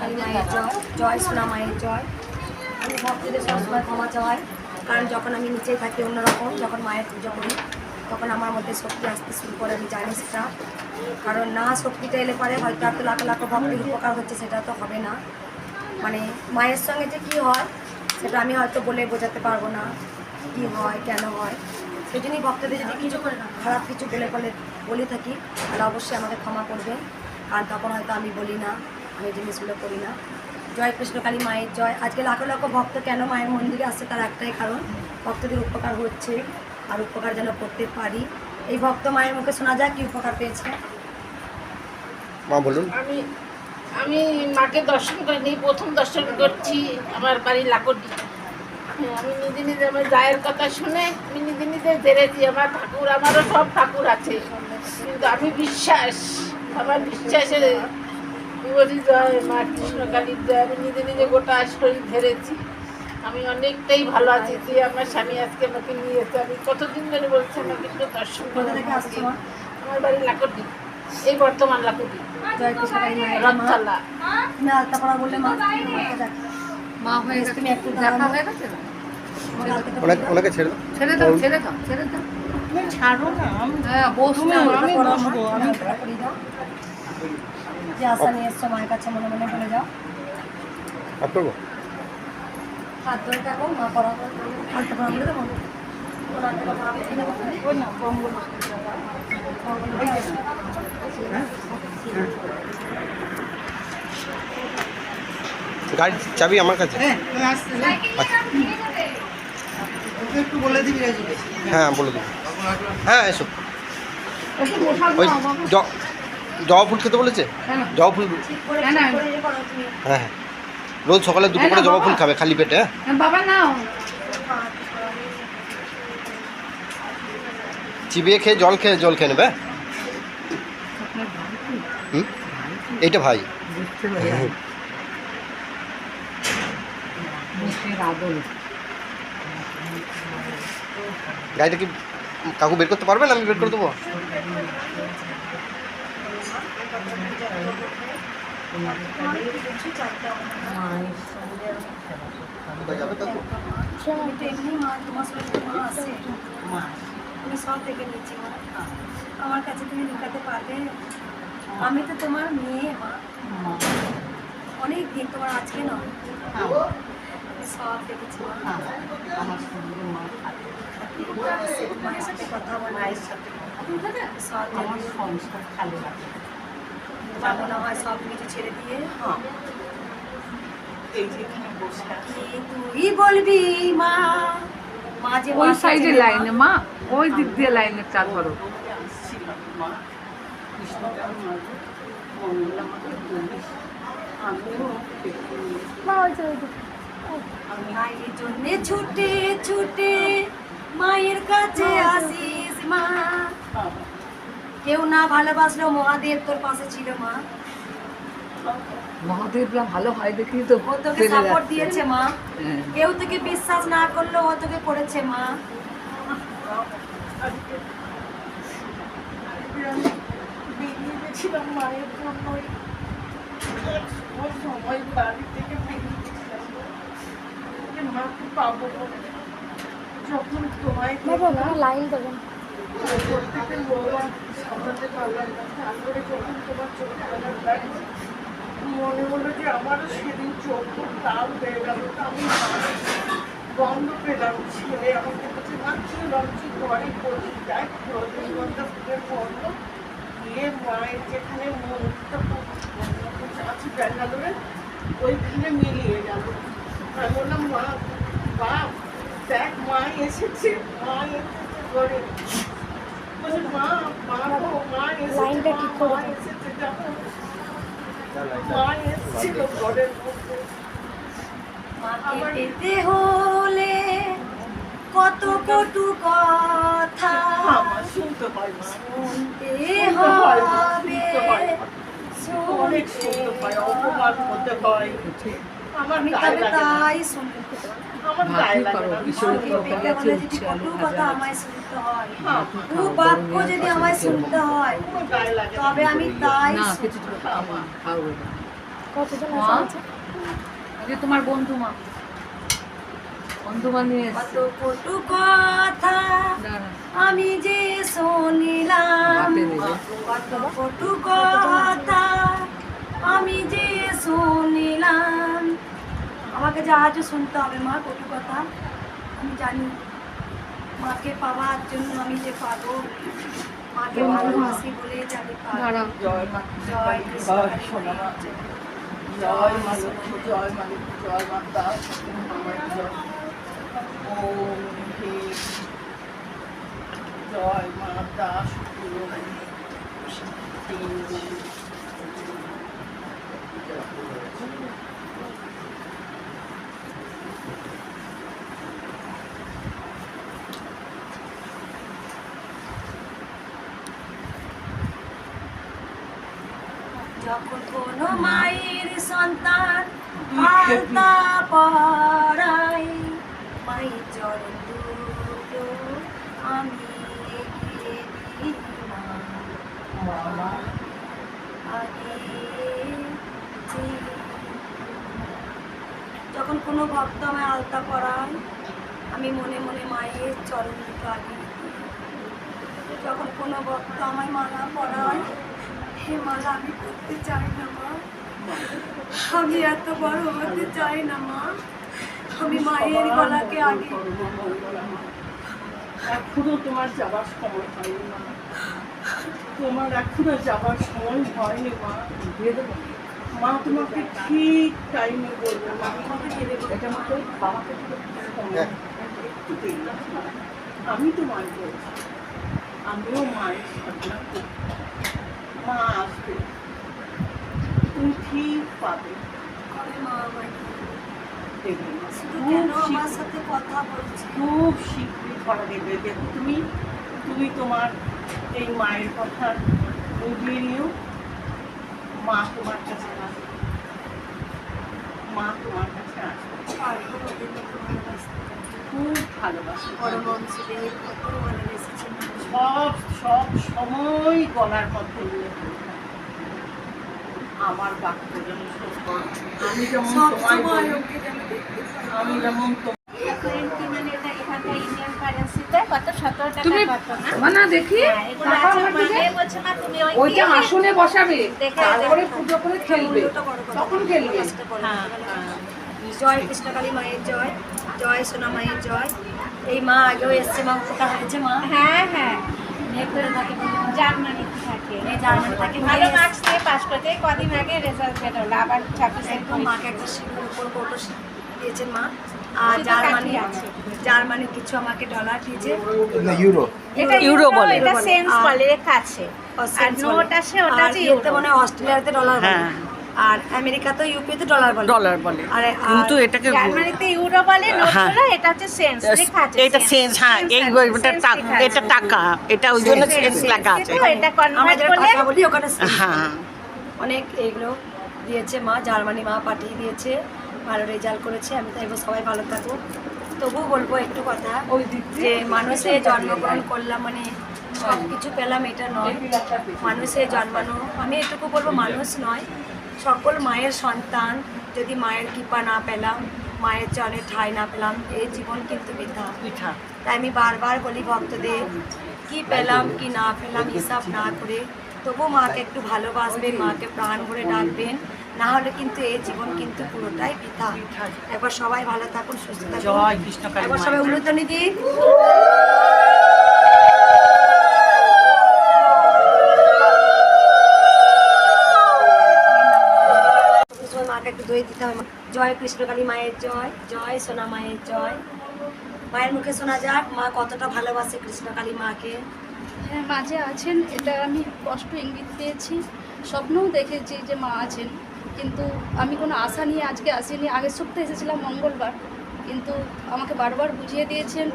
মায়ের জয় জয় সোনা মায়ের জয়। আমি ভক্তদের সবসময় ক্ষমা চাই কারণ যখন আমি নিচে থাকি অন্যরকম, যখন মায়ের পুজো করি, তখন আমার মধ্যে শক্তি আসতে শুরু করে, আমি জানি সেটা। কারণ না শক্তিটা এলে পরে হয়তো এত লাখ লাখ ভক্তের উপকার হচ্ছে, সেটা তো হবে না। মানে মায়ের সঙ্গে যে কী হয়, সেটা আমি হয়তো বলে বোঝাতে পারব না, কী হয়, কেন হয়। সেই জন্যই ভক্তদের যদি কিছু খারাপ কিছু বলে বলে বলে থাকি, তাহলে অবশ্যই আমাকে ক্ষমা করবেন। আর তখন হয়তো আমি বলি না। আমি জিনিসগুলো করি না। জয় কৃষ্ণকালী মায়ের জয়। আজকে লাখো লাখো ভক্ত কেন মায়ের মন্দিরে আসছে তার একটাই কারণ ভক্তদের উপকার হচ্ছে আর উপকার যেন করতে পারি। এই ভক্ত মায়ের মুখে শোনা যায় কি উপকার পেয়েছে? মা বলুন। আমি আমি মাকে দর্শন করিনি প্রথম দর্শন করছি আমার বাড়ি লাকড়ি। হ্যাঁ, আমি নিজে নিজে আমার গায়ের কথা শুনে আমি নিজে নিজে জেনেছি আমার ঠাকুর আমারও সব ঠাকুর আছে। কিন্তু আমি বিশ্বাস আমার বিশ্বাসে বলি জয় মা কৃষ্ণকালীর জয় আমি নিজে নিজে গোটা শরীর ধরেছি। আমি অনেকটাই ভালো আছি যে আমার স্বামী আজকে আমাকে নিয়ে এসে আমি কতদিন ধরে বলছি আমাকে একটু দর্শন করে আসছো আমার বাড়ি লাকড়ি এই বর্তমান জয় মা। রথতলা। হয়ে তুমি একটু দেখা হয়ে গেছে? ওনাকে ছেড়ে দাও। ছেড়ে দাও। ছেড়ে দাও ছেড়ে দাও ছাড়ো না আমি হ্যাঁ না আমি বসবো আমি পরিয়ে দাও। যে আশা নিয়ে এসছো মায়ের কাছে মনে মনে বলে যাও। হাত করব? হাত ধরে থাকো মা পড়া আলতা পড়া বলে দেবো। গাড়ির চাবি আমার কাছে? আচ্ছা। একটু বলে দিবি হ্যাঁ বলে দেবো। হ্যাঁ এসো। ওই জবা ফুল খেতে বলেছে? হ্যাঁ। জবা ফুল তুমি। হ্যাঁ হ্যাঁ। রোজ সকালে দুটো হ্যাঁ, করে জবা ফুল খাবে খালি পেটে হ্যাঁ? হ্যাঁ, বাবা নাও। চিবিয়ে খেয়ে জল খেয়ে জল খেয়ে নেবে হ্যাঁ? হুম? এইটা ভাই। গাড়িটা কি কাকু বের করতে পারবেন? আমি বের করে দেবো কোথায় যাবে কাকু আমি তো এমনি মা তোমার সঙ্গে মা আছে তুমি সব দেখে নিচ্ছি মা আমার কাছে তুমি লুকাতে পারবে আমি তো তোমার মেয়ে মা অনেক দিন তোমার আজকে নয় সব দেখেছি মায়ের সাথে কথা বল মায়ের সাথে সব জানি। মনে হয় সব কিছু ছেড়ে দিয়ে। কি তুই বলবি মা? মা যে ওই সাইডে লাইনে মা ওই দিক দিয়ে লাইনে চার ধরো। মায়ের জন্য ছুটে ছুটে মায়ের কাছে আসিস মা। কেউ না ভালোবাসলেও মহাদেব তোর পাশে ছিল মা। মহাদেবরা ভালো হয় দেখি তো ও তোকে সাপোর্ট দিয়েছে মা। হ্যাঁ। কেউ তোকে বিশ্বাস না করল ও তোকে করেছে মা। বেরিয়ে মায়ের জন্যই সময় বাড়ি থেকে বেরিয়ে গেছিলাম মাকে পাবো যখন তোমায় লাইন দেবেন সামলাতে পারলাম না তারপরে যখন তোমার চোখ ফেলার লাগছে মনে হলো যে আমারও সেদিন চোখ খুব লাল হয়ে গেল আমি বন্ধ পেলাম, ছেলে আমাকে কাছে মাত্র লঞ্চি ঘরে পড়ি যাই রজনীগন্ধা ফুলের বন্ধ। গিয়ে মায়ের যেখানে মনটা আছে ব্যাঙ্গালোরে। ওইখানে মিলিয়ে গেল। আমি বললাম, মা বাপ দেখ, মা এসেছে মা এসেছে ঘরে। লাইনটা ঠিক করে মাকে পেতে হলে কত কটু কথা শুনতে মা শুনতে হবে হয়। হয় অপমান হতে হয় আমার। তাই শুনতে আমার গায়ে লাগে যদি কটু কথা আমায় হয় হ্যাঁ, বাক্য যদি আমায় শুনতে হয় না। তবে আমি তাই। কতজন আছে তোমার বন্ধু মা। বন্ধু বানিয়ে কত কটু কথা আমি যে শুনিলাম। কত কটু কথা আমাকে যা আজ শুনতে হবে মা কটু কথা। আমি জানি মাকে পাওয়ার জন্য আমি যে পাবো। মাকে ভালোবাসি বলে পাবো। জয় মা। জয় জয় মা জয় মা জয় মা লক্ষ্মী জয় মা। দাস ওম জয় মা দাস যখন কোনো মায়ের সন্তান আলতা পড়াই। মায়ের চরণ দুটো আমি এগিয়ে দিই মা। যখন কোনো ভক্ত আমায় আলতা পড়ায় আমি মনে মনে মায়ের চরণ দুটো আগে যখন কোনো ভক্ত আমায় মালা পড়ায় হে মালা আমি করতে চাই না মা। আমি এত বড় হতে চাই না মা। আমি মায়ের গলাকে আগে এখনও তোমার যাবার সময় হয়নি মা। তোমার এখনও যাবার সময় হয়নি মা। মা তোমাকে ঠিক টাইমে বলব মা। এটা মতো বাবাকে। আমি তো মায়ের বলছি আমিও মায়ের সাধনা মা আসবে তুমি ঠিক পাবে। খুব শীঘ্রই ধরা দেবে দেখো তুমি তুমি তোমার এই মায়ের কথা বুঝিয়ে নিও। মা তোমার কাছে আসবে। মা তোমার কাছে আসবে। খুব ভালোবাসে। পরমহংসদেব কত ভালোবেসেছেন সব সব সময় গলার মধ্যে নিয়ে আমার বাক্য যেন সত্য। আমি যেমন। আমি যেমন মানা আসনে বসাবে তারপরে পুজো করে খেলবে। তখন খেলবে। জয় কৃষ্ণকালী মায়ের জয়। জয় সোনা মায়ের জয়। এই মা আগেও এসছে মা কোথা হয়েছে মা? হ্যাঁ হ্যাঁ। থাকে জার্মানিতে থাকে। জার্মানি থাকে ভালো মার্কস নিয়ে পাশ করতে। কদিন আগে রেজাল্ট বেরোলো আবার ছাব্বিশ একদম মাকে একটা উপর কৌটো মা। আর জার্মানি আছে। জার্মানি কিছু আমাকে ডলার দিয়েছে। ইউরো এটা ইউরো বলে। এটা। সেন্স বলে আর। নোট আছে ওটা মানে অস্ট্রেলিয়াতে ডলার হ্যাঁ। আর আমেরিকাতে ইউপিতে ডলার বলে। ডলার বলে। আর কিন্তু এটাকে জার্মানিতে ইউরো বলে হ্যাঁ। নোটগুলো এটা হচ্ছে সেন্স লেখা আছে এটা সেন্স হ্যাঁ এই এটা টাকা এটা টাকা এটা ওই জন্য সেন্স লেখা আছে। এটা কনভার্ট করলে টাকা বলি ওখানে হ্যাঁ। অনেক এগুলো দিয়েছে মা জার্মানি মা পাঠিয়ে দিয়েছে ভালো রেজাল্ট করেছে আমি চাইব সবাই ভালো থাকুক। তবুও বলব একটু কথা ওই যে মানুষে জন্মগ্রহণ করলাম মানে সব কিছু পেলাম এটা নয়। মানুষে জন্মানো আমি এটুকু বলব মানুষ নয় সকল মায়ের সন্তান যদি মায়ের কৃপা না পেলাম মায়ের চরণে ঠাঁই না পেলাম এই জীবন কিন্তু বৃথা। পিঠা তাই আমি বারবার বলি ভক্তদের কি পেলাম কি না পেলাম হিসাব না করে তবু মাকে একটু ভালোবাসবেন মাকে প্রাণ ভরে ডাকবেন না হলে কিন্তু এই জীবন কিন্তু পুরোটাই বৃথা। একবার সবাই ভালো থাকুন সুস্থ থাকুন। একবার সবাই উলুধ্বনি দিন দিতে হবে। জয় কৃষ্ণকালী মায়ের জয় জয় সোনা মায়ের জয়। মায়ের মুখে শোনা যাক, মা কতটা ভালোবাসে কৃষ্ণকালী মাকে। হ্যাঁ মাঝে আছেন, এটা আমি স্পষ্ট ইঙ্গিত পেয়েছি। স্বপ্নও দেখেছি যে মা আছেন, কিন্তু আমি কোনো আশা নিয়ে আজকে আসিনি। আগের সপ্তাহে এসেছিলাম মঙ্গলবার, কিন্তু আমাকে বারবার বুঝিয়ে দিয়েছেন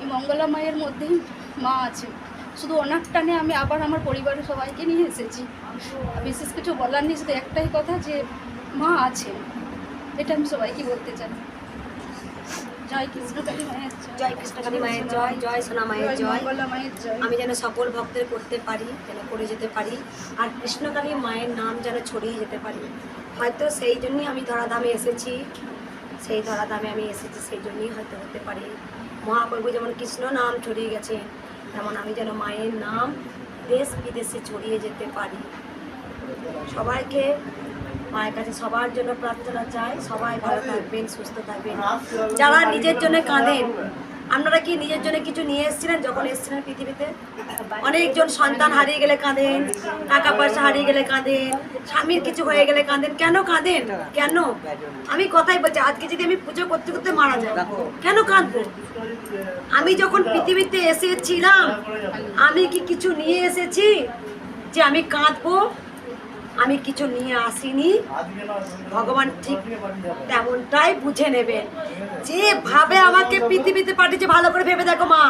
এই মঙ্গলা মায়ের মধ্যেই মা আছেন। শুধু ওনার টানে আমি আবার আমার পরিবারের সবাইকে নিয়ে এসেছি। বিশেষ কিছু বলার নেই, শুধু একটাই কথা যে মা আছেন। এটা আমি সবাইকে বলতে চাই। জয় কৃষ্ণকালী মায়ের জয়। কৃষ্ণকালী মায়ের জয় জয় সোনা মায়ের জয় মঙ্গলা মায়ের জয়। আমি যেন সকল ভক্তের করতে পারি যেন করে যেতে পারি আর কৃষ্ণকালী মায়ের নাম যেন ছড়িয়ে যেতে পারি। হয়তো সেই জন্যই আমি ধরাধামে এসেছি সেই ধরাধামে আমি এসেছি সেই জন্যই হয়তো হতে পারে। মহাপ্রভু যেমন কৃষ্ণ নাম ছড়িয়ে গেছে তেমন আমি যেন মায়ের নাম দেশ বিদেশে ছড়িয়ে যেতে পারি। সবাইকে মায়ের কাছে সবার জন্য প্রার্থনা চাই, সবাই ভালো থাকবেন, সুস্থ থাকবেন। যারা নিজের জন্য কাঁদেন, আপনারা কি নিজের জন্য কিছু নিয়ে এসেছিলেন যখন এসেছিলেন পৃথিবীতে? অনেকজন সন্তান হারিয়ে গেলে কাঁদেন, টাকা পয়সা হারিয়ে গেলে কাঁদেন, স্বামীর কিছু হয়ে গেলে কাঁদেন। কেন কাঁদেন? কেন? আমি কথাই বলছি, আজকে যদি আমি পুজো করতে করতে মারা যাই, কেন কাঁদবো? আমি যখন পৃথিবীতে এসেছিলাম, আমি কি কিছু নিয়ে এসেছি যে আমি কাঁদবো? আমি কিছু নিয়ে আসিনি। ভগবান ঠিক তেমনটাই বুঝে নেবেন। যেভাবে আমাকে পৃথিবীতে পাঠিয়েছে, ভালো করে ভেবে দেখো মা।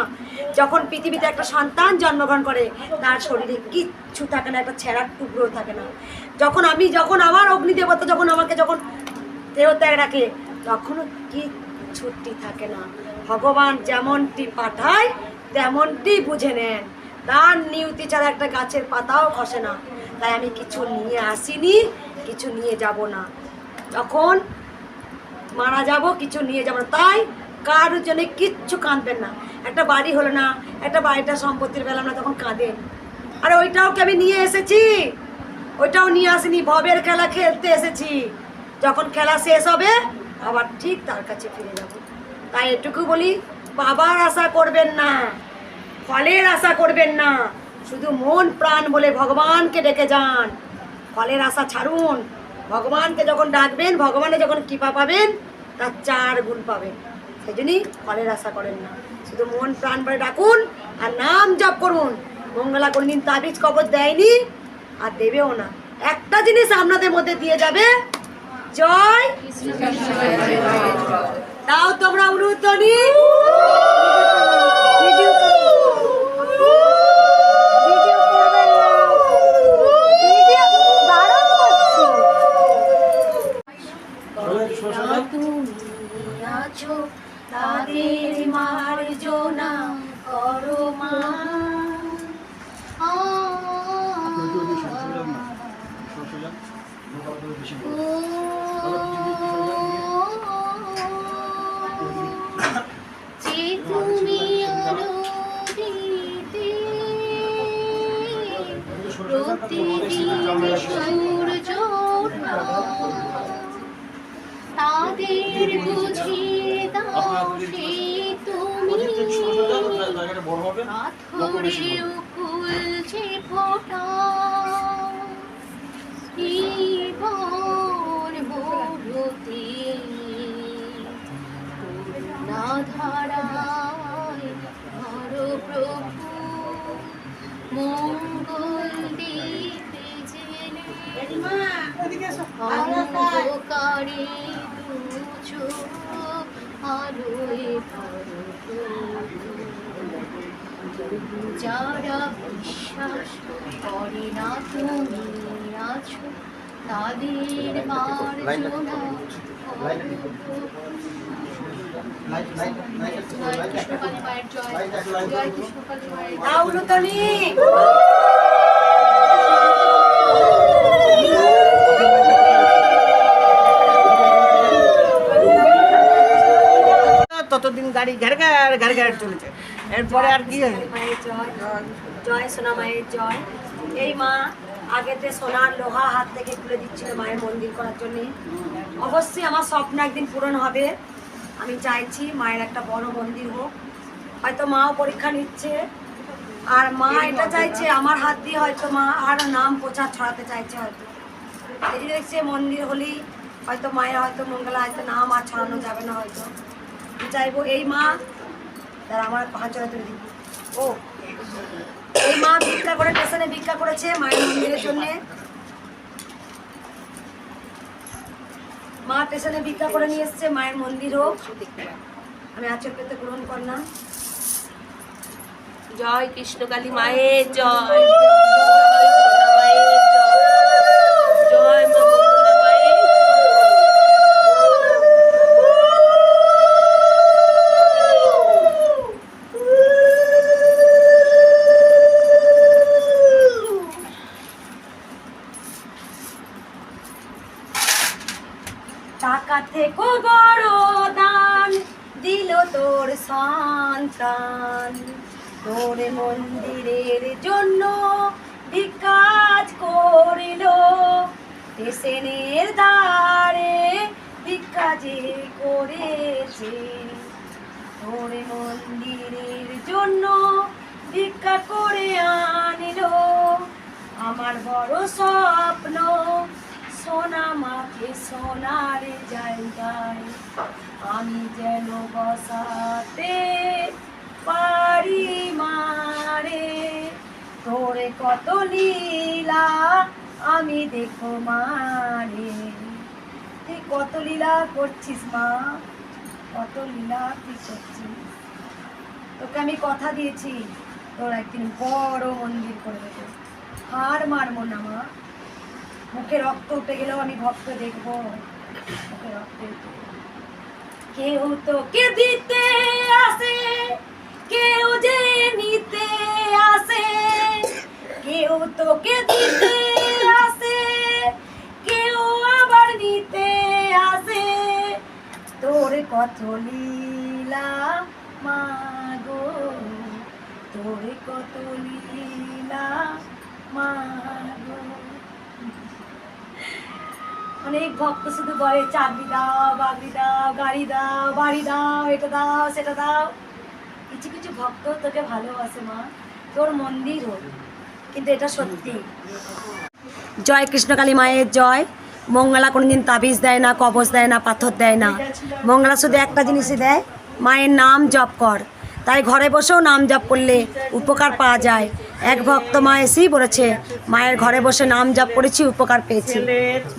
যখন পৃথিবীতে একটা সন্তান জন্মগ্রহণ করে, তার শরীরে কিচ্ছু থাকে না, একটা ছেঁড়ার টুকরো থাকে না। যখন আমি, যখন আমার অগ্নিদেবতা যখন আমাকে যখন দেহত্যাগ রাখে, তখনও কিচ্ছুটি থাকে না। ভগবান যেমনটি পাঠায়, তেমনটি বুঝে নেন। তার নিয়তি ছাড়া একটা গাছের পাতাও খসে না। তাই আমি কিছু নিয়ে আসিনি, কিছু নিয়ে যাব না। যখন মারা যাব, কিছু নিয়ে যাব না। তাই কারোর জন্য কিচ্ছু কাঁদবেন না। একটা বাড়ি হলো না, একটা বাড়িটা সম্পত্তির পেলাম না তখন কাঁদেন। আরে ওইটাও কি আমি নিয়ে এসেছি? ওইটাও নিয়ে আসিনি, ভবের খেলা খেলতে এসেছি। যখন খেলা শেষ হবে, আবার ঠিক তার কাছে ফিরে যাব। তাই এটুকু বলি, বাবার আশা করবেন না, ফলের আশা করবেন না। শুধু মন প্রাণ বলে ভগবানকে ডেকে যান। ফলের আশা ছাড়ুন। ভগবানকে যখন ডাকবেন ভগবানে যখন কৃপা পাবেন, তার চার গুণ পাবেন। সেই জন্যই ফলের আশা করেন না। শুধু মন প্রাণ বলে ডাকুন আর নাম জপ করুন। মঙ্গলা কোনদিন তাবিজ কবর দেয়নি আর দেবেও না। একটা জিনিস আপনাদের মধ্যে দিয়ে যাবে। জয় দাও তোমরা উলুধ্বনি তাদের মার্জনা যারা বিশ্বাস করে না তুমি আছো তাদের মার্জনা ততদিন গাড়ি ঘের ঘের ঘের ঘের চলেছে। এরপরে আর কি মায়ের জয় সোনা মায়ের জয়। এই মা আগেতে সোনার লোহা হাত থেকে খুলে দিচ্ছিল মায়ের মন্দির করার জন্য। অবশ্যই আমার স্বপ্ন একদিন পূরণ হবে। আমি চাইছি মায়ের একটা বড় মন্দির হোক। হয়তো মাও পরীক্ষা নিচ্ছে। আর মা এটা চাইছে আমার হাত দিয়ে হয়তো মা আরও নাম প্রচার ছড়াতে চাইছে হয়তো। এই দেখছে মন্দির হলেই হয়তো মায়ের হয়তো মঙ্গলা হয়তো নাম আর ছড়ানো যাবে না হয়তো। আমি চাইব এই মা তারা আমার চড়া তুলে দিবি ও। এই মা ভিক্ষা করে স্টেশনে ভিক্ষা করেছে মায়ের মন্দিরের জন্যে। মা স্টেশনে ভিক্ষা করে নিয়ে এসছে মায়ের মন্দির হোক আমি আচর পেতে গ্রহণ করলাম। জয় কৃষ্ণকালী মায়ের জয়। টাকা থেকে বড় দান দিল তোর সন্তান। তোর মন্দিরের জন্য বিকাজ করিল স্টেশনের দ্বারে বিকাজে করেছে। তোর মন্দিরের জন্য ভিক্ষা করে আনিল, আমার বড় স্বপ্ন সোনা মাকে সোনার জায়গায় আমি যেন বসাতে পারি মারে। তোরে কত লীলা আমি দেখো মারে। তুই কত লীলা করছিস মা, কত লীলা তুই করছিস। তোকে আমি কথা দিয়েছি, তোর একদিন বড় মন্দির করে দেবো। হার মারবো না মা। মুখে রক্ত উঠে গেলেও আমি ভক্ত দেখব। উঠে গেলেও। কেউ তোকে দিতে আসে, কেউ যে নিতে আসে। কেউ তোকে দিতে আসে, কেউ আবার নিতে আসে। তোর কত লীলা মাগো তোর কত লীলা মাগো অনেক ভক্ত শুধু বলে চাকরি দাও বাকরি দাও, গাড়ি দাও, বাড়ি দাও, এটা দাও, সেটা দাও। কিছু কিছু ভক্ত তোকে ভালোবাসে মা। তোর মন্দির হোক, কিন্তু এটা সত্যি। জয় কৃষ্ণকালী মায়ের জয়। মঙ্গলা কোনোদিন তাবিজ দেয় না, কবচ দেয় না, পাথর দেয় না। মঙ্গলা শুধু একটা জিনিসই দেয়, মায়ের নাম জপ কর। তাই ঘরে বসেও নাম জাপ করলে উপকার পাওয়া যায়। এক ভক্ত মা এসেই বলেছে, মায়ের ঘরে বসে নাম জপ করেছি, উপকার পেয়েছি।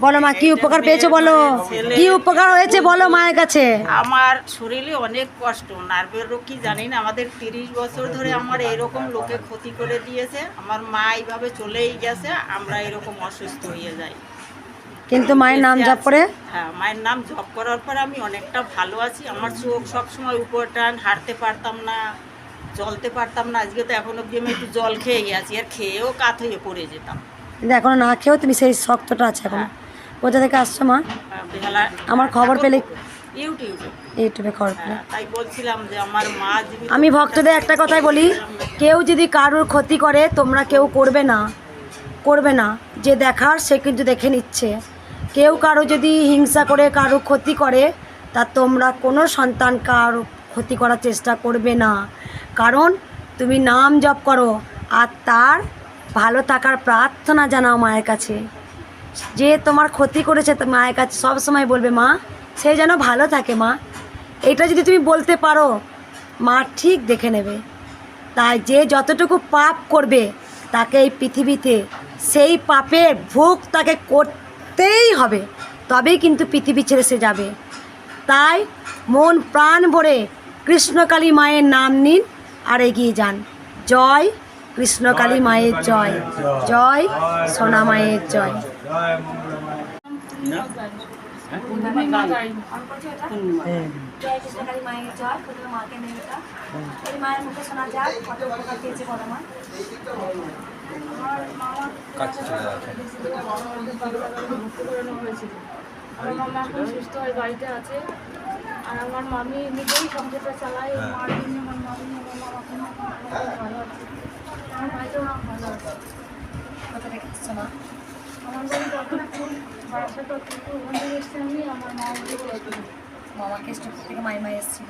বলো মা, কি উপকার পেয়েছ বলো? কি উপকার হয়েছে বলো মায়ের কাছে? আমার শরীরে অনেক কষ্ট, নার্ভের রোগ কি জানি না, আমাদের তিরিশ বছর ধরে আমার এরকম লোকে ক্ষতি করে দিয়েছে। আমার মা এইভাবে চলেই গেছে, আমরা এরকম অসুস্থ হয়ে যাই। কিন্তু মায়ের নাম জপ করে? হ্যাঁ মায়ের নাম জপ করার পর আমি অনেকটা ভালো আছি। আমার চোখ সবসময় উপর টান হাঁটতে পারতাম না জলতে পারতাম না। আজকে তো এখন অব্দি আমি একটু জল খেয়ে গেছি আর খেয়েও কাত হয়ে পড়ে যেতাম। কিন্তু এখনও না খেয়েও তুমি সেই শক্তটা আছে এখন। কোথা থেকে আসছো মা? আমার খবর পেলে ইউটিউবে। ইউটিউবে খবর পেলে। হ্যাঁ, তাই বলছিলাম যে আমার মা আমি ভক্তদের একটা কথাই বলি কেউ যদি কারোর ক্ষতি করে তোমরা কেউ করবে না। করবে না। যে দেখার সে কিন্তু দেখে নিচ্ছে। কেউ কারও যদি হিংসা করে, কারও ক্ষতি করে, তা তোমরা কোনো সন্তান কারও ক্ষতি করার চেষ্টা করবে না। কারণ তুমি নাম জপ করো আর তার ভালো থাকার প্রার্থনা জানাও মায়ের কাছে। যে তোমার ক্ষতি করেছে মায়ের কাছে সব সময় বলবে, মা, সে যেন ভালো থাকে, মা। এটা যদি তুমি বলতে পারো, মা ঠিক দেখে নেবে। তাই যে যতটুকু পাপ করবে, তাকে এই পৃথিবীতে সেই পাপের ভোগ তাকে করতেই হবে। তবেই কিন্তু পৃথিবী ছেড়ে সে যাবে। তাই মন প্রাণ ভরে কৃষ্ণকালী মায়ের নাম নিন আর এগিয়ে যান। জয় কৃষ্ণকালী মায়ের জয়। জয় সোনা মায়ের জয়। মায়ের মুখে শোনা যায় কত উপকার পেয়েছে বড় মা। আমার মামা এখন সুস্থ হয়ে বাড়িতে আছে। আর আমার মামি নিজেই সংসারটা চালায়। মার জন্য আমার মামি আমার মামা এখন ভালো আছে। আমার ভাইটাও ভালো আছে। থেকে এসছো মা? আমার বাড়ি দর্শনপুর বারাসাত ওখান থেকে এসছি আমি আমার মা মামাকে স্টপ থেকে মায়ের মায়ের এসেছিল।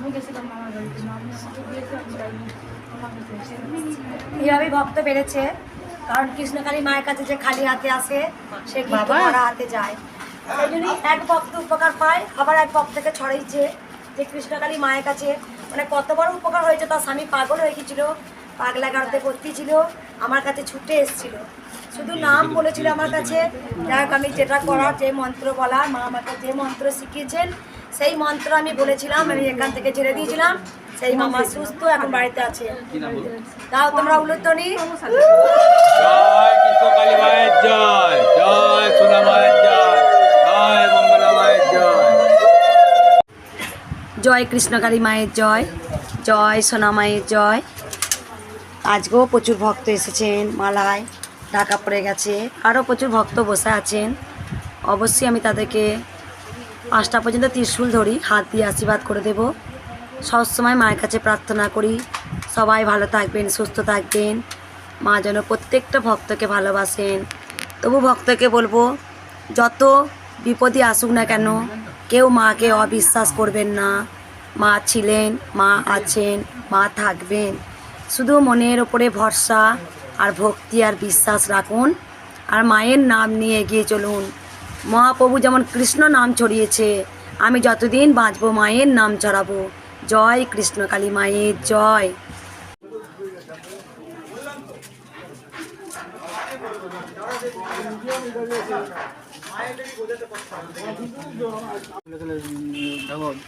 আমি গেছিলাম মামার বাড়িতে মামি আমাকে দিয়েছে আমি যাইনি আমার কাছে এসেছি এইভাবেই ভক্ত বেড়েছে কারণ কৃষ্ণকালী মায়ের কাছে যে খালি হাতে আসে সে কিন্তু ভরা হাতে যায়। সেই জন্যই এক ভক্ত উপকার পায় আবার এক ভক্তকে ছড়াইছে যে কৃষ্ণকালী মায়ের কাছে মানে কত বড় উপকার হয়েছে তার স্বামী পাগল হয়ে গেছিল পাগলা গাড়তে ভর্তি ছিল আমার কাছে ছুটে এসেছিল। শুধু নাম বলেছিল আমার কাছে। যাই হোক আমি যেটা করার যে মন্ত্র বলা মা আমাকে যে মন্ত্র শিখিয়েছেন সেই মন্ত্র আমি বলেছিলাম আমি এখান থেকে ছেড়ে দিয়েছিলাম। সেই মামা সুস্থ এখন বাড়িতে আছে। তাও তোমরা উলুধ্বনি জয় কৃষ্ণকালী মায়ের জয় জয় সোনা মায়ের জয় জয় মঙ্গলা মায়ের জয়। জয় কৃষ্ণকালী মায়ের জয় জয় সোনা মায়ের জয়। আজকেও প্রচুর ভক্ত এসেছেন মালায় ঢাকা পড়ে গেছে। আরও প্রচুর ভক্ত বসে আছেন। অবশ্যই আমি তাদেরকে পাঁচটা পর্যন্ত ত্রিশূল ধরি, হাত দিয়ে আশীর্বাদ করে দেব। সবসময় মায়ের কাছে প্রার্থনা করি, সবাই ভালো থাকবেন, সুস্থ থাকবেন। মা যেন প্রত্যেকটা ভক্তকে ভালোবাসেন। তবু ভক্তকে বলব, যত বিপদই আসুক না কেন, কেউ মাকে অবিশ্বাস করবেন না। মা ছিলেন, মা আছেন, মা থাকবেন। শুধু মনের ওপরে ভরসা আর ভক্তি আর বিশ্বাস রাখুন, আর মায়ের নাম নিয়ে এগিয়ে চলুন। মহাপ্রভু যেমন কৃষ্ণ নাম ছড়িয়েছে, আমি যতদিন বাঁচবো মায়ের নাম ছড়াবো। জয় কৃষ্ণকালী মায়ের জয়।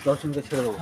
দর্শনকে ছেড়ে দেবো।